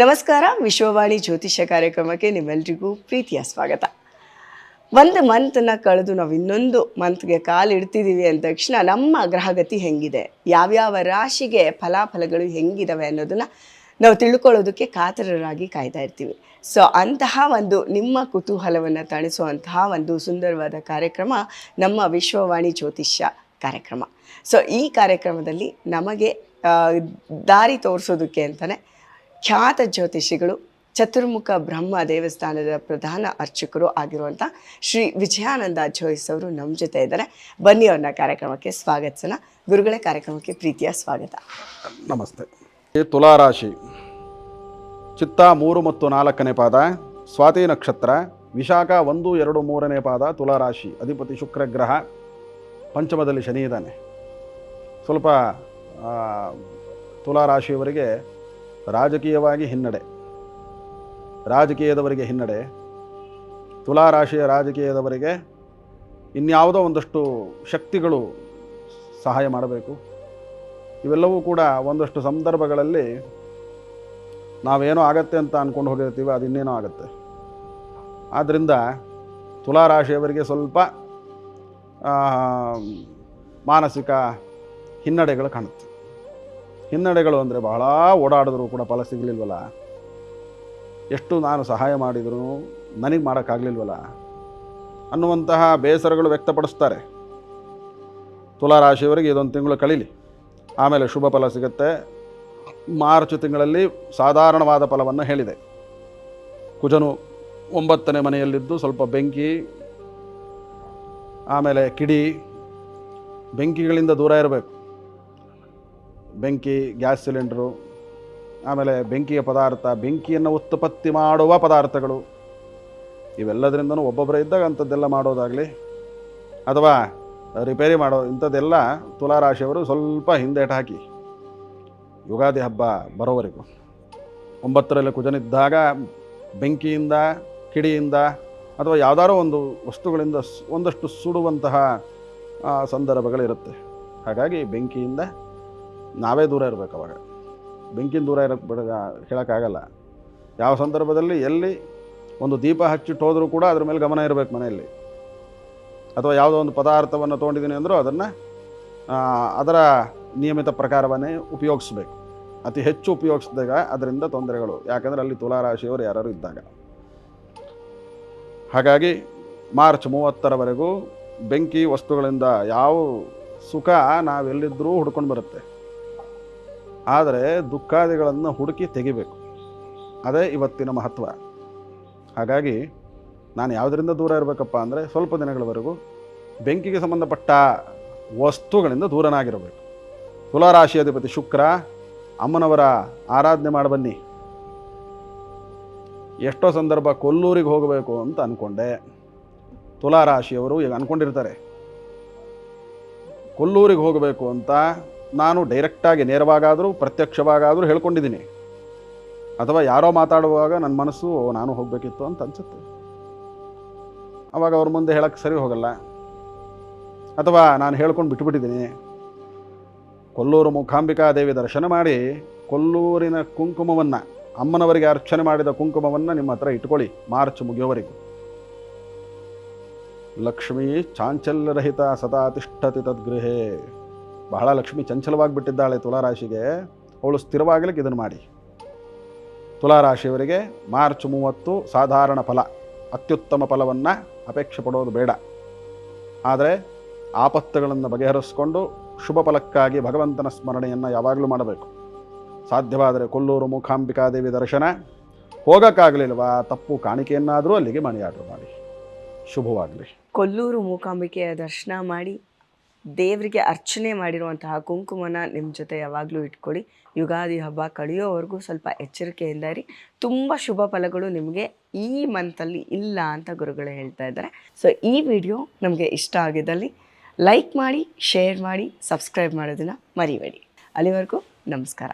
ನಮಸ್ಕಾರ, ವಿಶ್ವವಾಣಿ ಜ್ಯೋತಿಷ್ಯ ಕಾರ್ಯಕ್ರಮಕ್ಕೆ ನಿಮ್ಮೆಲ್ರಿಗೂ ಪ್ರೀತಿಯ ಸ್ವಾಗತ. ಒಂದು ಮಂತನ್ನು ಕಳೆದು ನಾವು ಇನ್ನೊಂದು ಮಂತ್ಗೆ ಕಾಲಿಡ್ತಿದ್ದೀವಿ ಅಂದ ತಕ್ಷಣ ನಮ್ಮ ಗ್ರಹಗತಿ ಹೆಂಗಿದೆ? ಯಾವ್ಯಾವ ರಾಶಿಗೆ ಫಲಾಫಲಗಳು ಹೆಂಗಿದಾವೆ ಅನ್ನೋದನ್ನು ನಾವು ತಿಳ್ಕೊಳ್ಳೋದಕ್ಕೆ ಕಾತರರಾಗಿ ಕಾಯ್ತಾ ಇರ್ತೀವಿ. ಸೊ ಅಂತಹ ಒಂದು ನಿಮ್ಮ ಕುತೂಹಲವನ್ನು ತಣಿಸುವಂತಹ ಒಂದು ಸುಂದರವಾದ ಕಾರ್ಯಕ್ರಮ ನಮ್ಮ ವಿಶ್ವವಾಣಿ ಜ್ಯೋತಿಷ್ಯ ಕಾರ್ಯಕ್ರಮ. ಸೊ ಈ ಕಾರ್ಯಕ್ರಮದಲ್ಲಿ ನಮಗೆ ದಾರಿ ತೋರಿಸೋದಕ್ಕೆ ಅಂತಲೇ ಖ್ಯಾತ ಜ್ಯೋತಿಷಿಗಳು, ಚತುರ್ಮುಖ ಬ್ರಹ್ಮ ದೇವಸ್ಥಾನದ ಪ್ರಧಾನ ಅರ್ಚಕರು ಆಗಿರುವಂಥ ಶ್ರೀ ವಿಜಯಾನಂದ ಜೋಯಿಸ್ ಅವರು ನಮ್ಮ ಜೊತೆ ಇದ್ದಾರೆ. ಬನ್ನಿ ಅವ್ರನ್ನ ಕಾರ್ಯಕ್ರಮಕ್ಕೆ ಸ್ವಾಗತಿಸೋಣ ಗುರುಗಳ, ಕಾರ್ಯಕ್ರಮಕ್ಕೆ ಪ್ರೀತಿಯ ಸ್ವಾಗತ. ನಮಸ್ತೆ. ಈ ತುಲಾರಾಶಿ ಚಿತ್ತ ಮೂರು ಮತ್ತು ನಾಲ್ಕನೇ ಪಾದ, ಸ್ವಾತಿ ನಕ್ಷತ್ರ, ವಿಶಾಖ ಒಂದು, ಎರಡು, ಮೂರನೇ ಪಾದ ತುಲಾರಾಶಿ ಅಧಿಪತಿ ಶುಕ್ರ ಗ್ರಹ, ಪಂಚಮದಲ್ಲಿ ಶನಿ ಇದ್ದಾನೆ. ಸ್ವಲ್ಪ ತುಲಾರಾಶಿಯವರಿಗೆ ರಾಜಕೀಯವಾಗಿ ಹಿನ್ನಡೆ. ರಾಜಕೀಯದವರಿಗೆ ಹಿನ್ನಡೆ. ತುಲಾರಾಶಿಯ ರಾಜಕೀಯದವರಿಗೆ ಇನ್ಯಾವುದೋ ಒಂದಷ್ಟು ಶಕ್ತಿಗಳು ಸಹಾಯ ಮಾಡಬೇಕು. ಇವೆಲ್ಲವೂ ಕೂಡ ಒಂದಷ್ಟು ಸಂದರ್ಭಗಳಲ್ಲಿ ನಾವೇನೋ ಆಗತ್ತೆ ಅಂತ ಅಂದ್ಕೊಂಡು ಹೋಗಿರ್ತೀವಿ ಅದು ಇನ್ನೇನೋ ಆಗುತ್ತೆ ಆದ್ದರಿಂದ ತುಲಾರಾಶಿಯವರಿಗೆ ಸ್ವಲ್ಪ ಮಾನಸಿಕ ಹಿನ್ನಡೆಗಳು ಕಾಣುತ್ತೆ. ಹಿನ್ನಡೆಗಳು ಅಂದರೆ ಬಹಳ ಓಡಾಡಿದ್ರು ಕೂಡ ಫಲ ಸಿಗಲಿಲ್ವಲ್ಲ? ಎಷ್ಟು ನಾನು ಸಹಾಯ ಮಾಡಿದರೂ ನನಗೆ ಮಾಡೋಕ್ಕಾಗಲಿಲ್ವಲ್ಲ? ಅನ್ನುವಂತಹ ಬೇಸರಗಳು ವ್ಯಕ್ತಪಡಿಸ್ತಾರೆ. ತುಲಾರಾಶಿಯವರಿಗೆ ಇದೊಂದು ತಿಂಗಳು ಕಳೀಲಿ. ಆಮೇಲೆ ಶುಭ ಫಲ ಸಿಗುತ್ತೆ. ಮಾರ್ಚ್ ತಿಂಗಳಲ್ಲಿ ಸಾಧಾರಣವಾದ ಫಲವನ್ನು ಹೇಳಿದೆ. ಕುಜನು ಒಂಬತ್ತನೇ ಮನೆಯಲ್ಲಿದ್ದು ಸ್ವಲ್ಪ ಬೆಂಕಿ, ಆಮೇಲೆ ಕಿಡಿ, ಬೆಂಕಿಗಳಿಂದ ದೂರ ಇರಬೇಕು. ಬೆಂಕಿ, ಗ್ಯಾಸ್ ಸಿಲಿಂಡ್ರು, ಆಮೇಲೆ ಬೆಂಕಿಯ ಪದಾರ್ಥ, ಬೆಂಕಿಯನ್ನು ಉತ್ಪತ್ತಿ ಮಾಡುವ ಪದಾರ್ಥಗಳು, ಇವೆಲ್ಲದರಿಂದನೂ ಒಬ್ಬೊಬ್ಬರೇ ಇದ್ದಾಗ ಅಂಥದ್ದೆಲ್ಲ ಮಾಡೋದಾಗಲಿ, ಅಥವಾ ರಿಪೇರಿ ಮಾಡೋ ಇಂಥದ್ದೆಲ್ಲ ತುಲಾರಾಶಿಯವರು ಸ್ವಲ್ಪ ಹಿಂದೇಟು ಹಾಕಿ, ಯುಗಾದಿ ಹಬ್ಬ ಬರೋವರೆಗೂ. ಒಂಬತ್ತರಲ್ಲಿ ಕುಜನಿದ್ದಾಗ ಬೆಂಕಿಯಿಂದ, ಕಿಡಿಯಿಂದ, ಅಥವಾ ಯಾವುದಾರೋ ಒಂದು ವಸ್ತುಗಳಿಂದ ಒಂದಷ್ಟು ಸುಡುವಂತಹ ಸಂದರ್ಭಗಳಿರುತ್ತೆ. ಹಾಗಾಗಿ ಬೆಂಕಿಯಿಂದ ನಾವೇ ದೂರ ಇರಬೇಕು ಅವಾಗ. ಬೆಂಕಿನ ದೂರ ಇರೋಕ್ಕೆ ಬಿಡ, ಹೇಳೋಕ್ಕಾಗಲ್ಲ. ಯಾವ ಸಂದರ್ಭದಲ್ಲಿ ಎಲ್ಲಿ ಒಂದು ದೀಪ ಹಚ್ಚಿಟ್ಟು ಹೋದರೂ ಕೂಡ ಅದ್ರ ಮೇಲೆ ಗಮನ ಇರಬೇಕು ಮನೆಯಲ್ಲಿ. ಅಥವಾ ಯಾವುದೋ ಒಂದು ಪದಾರ್ಥವನ್ನು ತೊಗೊಂಡಿದ್ದೀನಿ ಅಂದರೂ ಅದನ್ನು ಅದರ ನಿಯಮಿತ ಪ್ರಕಾರವನ್ನೇ ಉಪಯೋಗಿಸ್ಬೇಕು. ಅತಿ ಹೆಚ್ಚು ಉಪಯೋಗಿಸಿದಾಗ ಅದರಿಂದ ತೊಂದರೆಗಳು. ಯಾಕಂದರೆ ಅಲ್ಲಿ ತುಲಾರಾಶಿಯವರು ಯಾರು ಇದ್ದಾಗ. ಹಾಗಾಗಿ ಮಾರ್ಚ್ ಮೂವತ್ತರವರೆಗೂ ಬೆಂಕಿ ವಸ್ತುಗಳಿಂದ ಯಾವ ಸುಖ ನಾವೆಲ್ಲಿದ್ದರೂ ಹುಡ್ಕೊಂಡು ಬರುತ್ತೆ. ಆದರೆ ದುಃಖಾದಿಗಳನ್ನು ಹುಡುಕಿ ತೆಗಿಬೇಕು. ಅದೇ ಇವತ್ತಿನ ಮಹತ್ವ. ಹಾಗಾಗಿ ನಾನು ಯಾವುದರಿಂದ ದೂರ ಇರಬೇಕಪ್ಪ ಅಂದರೆ ಸ್ವಲ್ಪ ದಿನಗಳವರೆಗೂ ಬೆಂಕಿಗೆ ಸಂಬಂಧಪಟ್ಟ ವಸ್ತುಗಳಿಂದ ದೂರನಾಗಿರಬೇಕು. ತುಲಾರಾಶಿ ಅಧಿಪತಿ ಶುಕ್ರ, ಅಮ್ಮನವರ ಆರಾಧನೆ ಮಾಡಿ ಬನ್ನಿ. ಎಷ್ಟೋ ಸಂದರ್ಭ ಕೊಲ್ಲೂರಿಗೆ ಹೋಗಬೇಕು ಅಂತ ಅಂದ್ಕೊಂಡೆ ತುಲಾರಾಶಿಯವರು ಈಗ ಅಂದ್ಕೊಂಡಿರ್ತಾರೆ ಕೊಲ್ಲೂರಿಗೆ ಹೋಗಬೇಕು ಅಂತ ನಾನು ಡೈರೆಕ್ಟಾಗಿ ನೇರವಾಗಾದರೂ, ಪ್ರತ್ಯಕ್ಷವಾಗಾದರೂ ಹೇಳ್ಕೊಂಡಿದ್ದೀನಿ. ಅಥವಾ ಯಾರೋ ಮಾತಾಡುವಾಗ ನನ್ನ ಮನಸ್ಸು ನಾನು ಹೋಗಬೇಕಿತ್ತು ಅಂತ ಅನಿಸುತ್ತೆ. ಆವಾಗ ಅವ್ರ ಮುಂದೆ ಹೇಳೋಕ್ಕೆ ಸರಿ ಹೋಗಲ್ಲ. ಅಥವಾ ನಾನು ಹೇಳ್ಕೊಂಡು ಬಿಟ್ಟುಬಿಟ್ಟಿದ್ದೀನಿ ಕೊಲ್ಲೂರು ಮೂಕಾಂಬಿಕಾ ದೇವಿ ದರ್ಶನ ಮಾಡಿ, ಕೊಲ್ಲೂರಿನ ಕುಂಕುಮವನ್ನು, ಅಮ್ಮನವರಿಗೆ ಅರ್ಚನೆ ಮಾಡಿದ ಕುಂಕುಮವನ್ನು ನಿಮ್ಮ ಹತ್ರ ಇಟ್ಕೊಳ್ಳಿ, ಮಾರ್ಚ್ ಮುಗಿಯೋವರೆಗೂ. ಲಕ್ಷ್ಮೀ ಚಾಂಚಲ್ಯರಹಿತ ಸದಾ ತಿಷ್ಠತಿ ತದ್ಗೃಹೇ. ಬಹಳ ಲಕ್ಷ್ಮಿ ಚಂಚಲವಾಗಿ ಬಿಟ್ಟಿದ್ದಾಳೆ ತುಲಾರಾಶಿಗೆ. ಅವಳು ಸ್ಥಿರವಾಗಲಿಕ್ಕೆ ಇದನ್ನು ಮಾಡಿ. ತುಲಾರಾಶಿಯವರಿಗೆ ಮಾರ್ಚ್ ಮೂವತ್ತು ಸಾಧಾರಣ ಫಲ, ಅತ್ಯುತ್ತಮ ಫಲವನ್ನು ಅಪೇಕ್ಷೆ ಪಡೋದು ಬೇಡ. ಆದರೆ ಆಪತ್ತುಗಳನ್ನು ಬಗೆಹರಿಸ್ಕೊಂಡು ಶುಭ ಫಲಕ್ಕಾಗಿ ಭಗವಂತನ ಸ್ಮರಣೆಯನ್ನು ಯಾವಾಗಲೂ ಮಾಡಬೇಕು. ಸಾಧ್ಯವಾದರೆ ಕೊಲ್ಲೂರು ಮೂಕಾಂಬಿಕಾದೇವಿ ದರ್ಶನ. ಹೋಗೋಕ್ಕಾಗಲಿಲ್ವಾ? ತಪ್ಪು ಕಾಣಿಕೆಯನ್ನಾದರೂ ಅಲ್ಲಿಗೆ ಮಾಡಿ ಆರ್ಡರ್ ಮಾಡಿ. ಶುಭವಾಗಲಿ. ಕೊಲ್ಲೂರು ಮೂಕಾಂಬಿಕೆಯ ದರ್ಶನ ಮಾಡಿ. ದೇವರಿಗೆ ಅರ್ಚನೆ ಮಾಡಿರುವಂತಹ ಕುಂಕುಮನ ನಿಮ್ಮ ಜೊತೆ ಯಾವಾಗಲೂ ಇಟ್ಕೊಳ್ಳಿ. ಯುಗಾದಿ ಹಬ್ಬ ಕಳೆಯೋವರೆಗೂ ಸ್ವಲ್ಪ ಎಚ್ಚರಿಕೆಯಿಂದ ಇರಿ. ತುಂಬ ಶುಭ ಫಲಗಳು ನಿಮಗೆ ಈ ಮಂತಲ್ಲಿ ಇಲ್ಲ ಅಂತ ಗುರುಗಳು ಹೇಳ್ತಾ ಇದ್ದಾರೆ. ಸೊ ಈ ವಿಡಿಯೋ ನಮಗೆ ಇಷ್ಟ ಆಗಿದ್ದಲ್ಲಿ ಲೈಕ್ ಮಾಡಿ ಶೇರ್ ಮಾಡಿ ಸಬ್ಸ್ಕ್ರೈಬ್ ಮಾಡೋದನ್ನು ಮರಿಬೇಡಿ. ಅಲ್ಲಿವರೆಗೂ ನಮಸ್ಕಾರ.